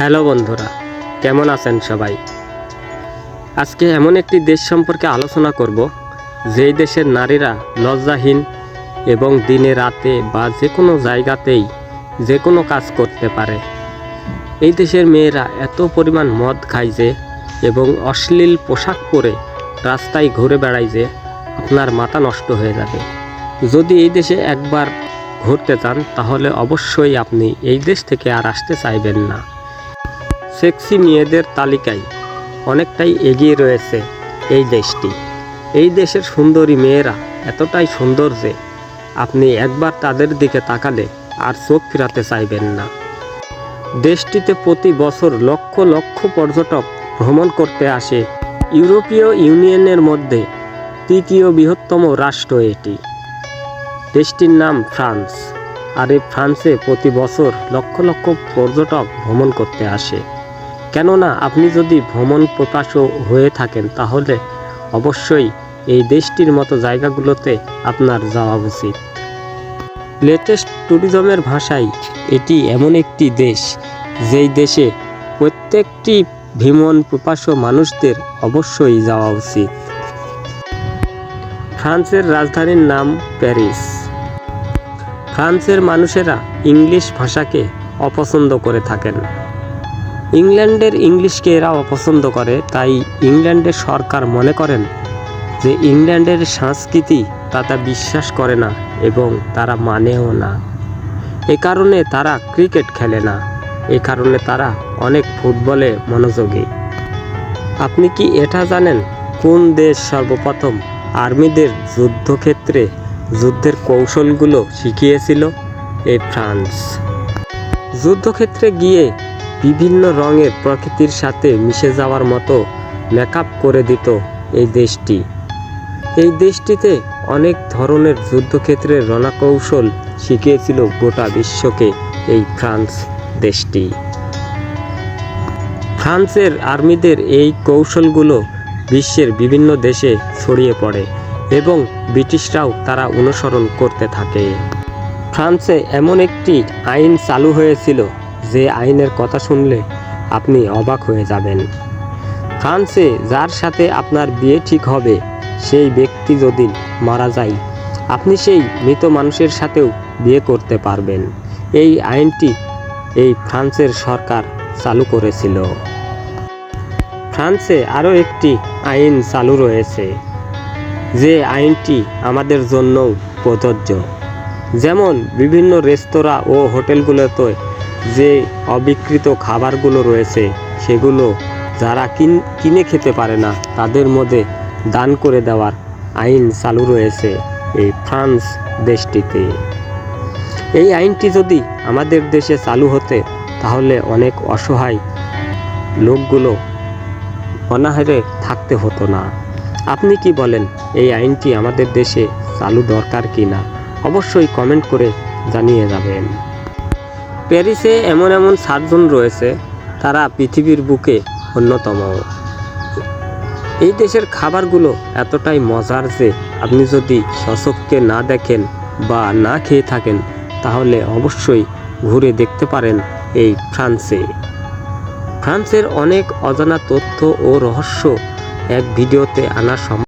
Hello বন্ধুরা, কেমন আছেন সবাই? আজকে এমন একটি দেশ সম্পর্কে আলোচনা করব, যেই দেশের নারীরা লজ্জাহীন এবং দিনে রাতে বা যে কোনো জায়গাতেই যে কোনো কাজ করতে পারে। এই দেশের মেয়েরা এত পরিমাণ মদ খায় যে এবং অশ্লীল পোশাক পরে রাস্তায় ঘুরে বেড়ায় যে আপনার মাথা নষ্ট হয়ে যাবে। যদি এই দেশে একবার ঘুরতে চান তাহলে অবশ্যই আপনি এই দেশ থেকে আর আসতে চাইবেন না। সেক্সি মেয়েদের তালিকায় অনেকটাই এগিয়ে রয়েছে এই দেশটি। এই দেশের সুন্দরী মেয়েরা এতটাই সুন্দর যে আপনি একবার তাদের দিকে তাকালে আর চোখ ফিরাতে চাইবেন না। দেশটিতে প্রতি বছর লক্ষ লক্ষ পর্যটক ভ্রমণ করতে আসে। ইউরোপীয় ইউনিয়নের মধ্যে তৃতীয় বৃহত্তম রাষ্ট্র এটি। দেশটির নাম ফ্রান্স। আর এই ফ্রান্সে প্রতি বছর লক্ষ লক্ষ পর্যটক ভ্রমণ করতে আসে। কেননা আপনি যদি ভ্রমণ প্রকাশ হয়ে থাকেন, তাহলে অবশ্যই এই দেশটির মতো জায়গাগুলোতে আপনার যাওয়া উচিত। লেটেস্ট ট্যুরিজমের ভাষায়, এটি এমন একটি দেশ, যেই দেশে প্রত্যেকটি ভ্রমণ প্রকাশ্য মানুষদের অবশ্যই যাওয়া উচিত। ফ্রান্সের রাজধানীর নাম প্যারিস। ফ্রান্সের মানুষেরা ইংলিশ ভাষাকে অপছন্দ করে থাকেন। ইংল্যান্ডের ইংলিশকে এরা অপছন্দ করে, তাই ইংল্যান্ডের সরকার মনে করেন যে ইংল্যান্ডের সংস্কৃতি তারা বিশ্বাস করে না এবং তারা মানেও না। এ কারণে তারা ক্রিকেট খেলে না। এ কারণে তারা অনেক ফুটবলে মনোযোগী। আপনি কি এটা জানেন কোন দেশ সর্বপ্রথম আর্মিদের যুদ্ধক্ষেত্রে যুদ্ধের কৌশলগুলো শিখিয়েছিল? এই ফ্রান্স। যুদ্ধক্ষেত্রে গিয়ে বিভিন্ন রঙের প্রকৃতির সাথে মিশে যাওয়ার মতো মেকআপ করে দিত এই দেশটি। এই দেশটিতে অনেক ধরনের যুদ্ধক্ষেত্রের রণকৌশল শিখিয়েছিল গোটা বিশ্বকে এই ফ্রান্স দেশটি। ফ্রান্সের আর্মিদের এই কৌশলগুলো বিশ্বের বিভিন্ন দেশে ছড়িয়ে পড়ে এবং ব্রিটিশরাও তারা অনুসরণ করতে থাকে। ফ্রান্সে এমন একটি আইন চালু হয়েছিল যে আইনের কথা শুনলে আপনি অবাক হয়ে যাবেন। ফ্রান্সে যার সাথে আপনার বিয়ে ঠিক হবে, সেই ব্যক্তি যদি মারা যায়, আপনি সেই মৃত মানুষের সাথেও বিয়ে করতে পারবেন। এই আইনটি এই ফ্রান্সের সরকার চালু করেছিল। ফ্রান্সে আরও একটি আইন চালু রয়েছে। যে আইনটি আমাদের জন্যও প্রযোজ্য। যেমন বিভিন্ন রেস্তোরাঁ ও হোটেলগুলোতে যে অবিকৃত খাবারগুলো রয়েছে, সেগুলো যারা কিন খেতে পারে না, তাদের মধ্যে দান করে দেওয়ার আইন চালু রয়েছে এই ফ্রান্স দেশটিতে। এই আইনটি যদি আমাদের দেশে চালু হতে, তাহলে অনেক অসহায় লোকগুলো অনাহারে থাকতে হতো না। আপনি কি বলেন, এই আইনটি আমাদের দেশে চালু দরকার কি না অবশ্যই কমেন্ট করে জানিয়ে যাবেন। প্যারিসে এমন এমন সাতজন রয়েছে, তারা পৃথিবীর বুকে অন্যতম। এই দেশের খাবারগুলো এতটাই মজার যে আপনি যদি সচককে না দেখেন বা না খেয়ে থাকেন, তাহলে অবশ্যই ঘুরে দেখতে পারেন এই ফ্রান্সে। ফ্রান্সের অনেক অজানা তথ্য ও রহস্য এক ভিডিওতে আনা সম্ভব।